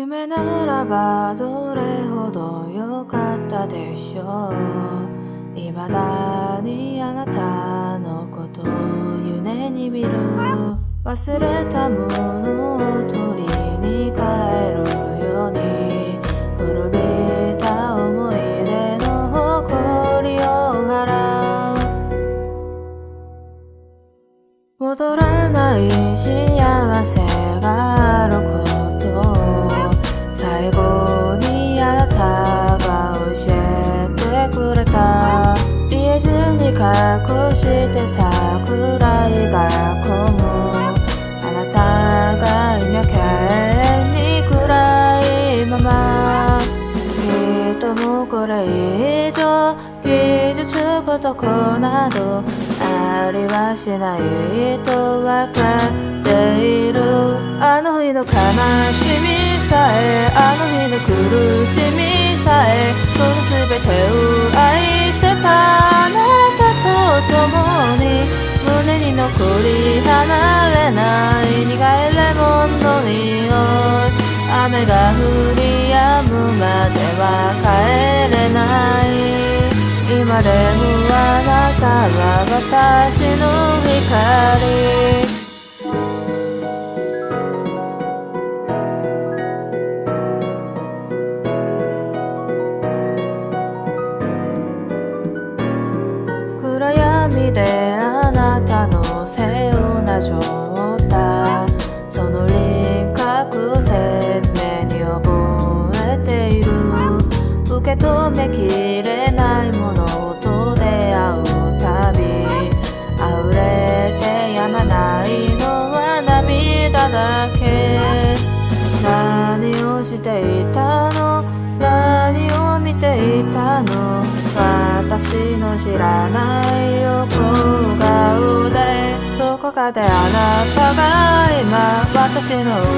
夢ならばどれほど良かったでしょう未だにあなたのことを夢に見る忘れたものを取りに帰るように古びた思い出の誇りを払う戻らない幸隠してたくらいがこむあなたがいなきゃに暗いままきっともこれ以上傷つくとこなどありはしないとわかっている。あの日の悲しみさえあの日の苦しみさえその全てを離れない苦いレモンの匂い雨が降り止むまでは帰れない。今でもあなたは私の光。暗闇であなたのその輪郭鮮明に覚えている受け止めきれないものと出会うたび溢れてやまないのは涙だけ。何をしていたの？何を見ていたの？私の知らない横顔でどこかであなたが今私の同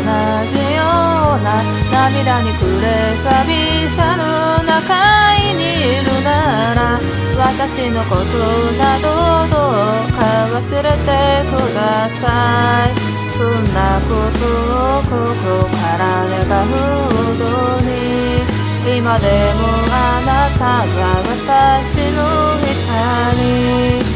じような涙に暮れ寂しさの中にいるなら私のことなどどうか忘れてください。そんなことを心から願うほどに今でもあなたは私の光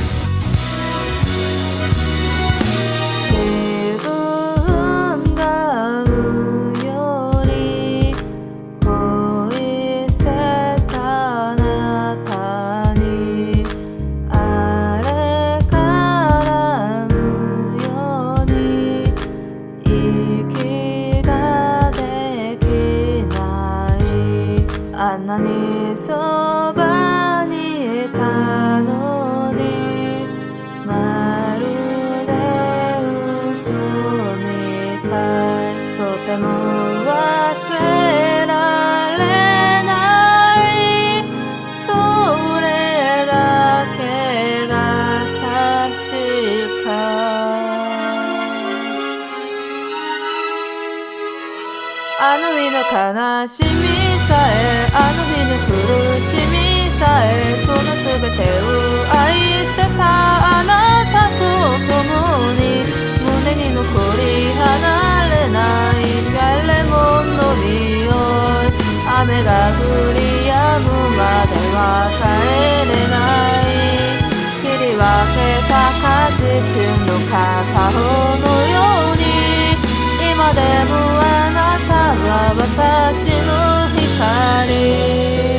あんなにそばにいたのにまるで嘘みたい。とてもあの日の悲しみさえあの日の苦しみさえその全てを愛してたあなたと共に胸に残り離れない苦いレモンの匂い雨が降り止むまでは帰れない切り分けた果実の片方のように今でも私の光。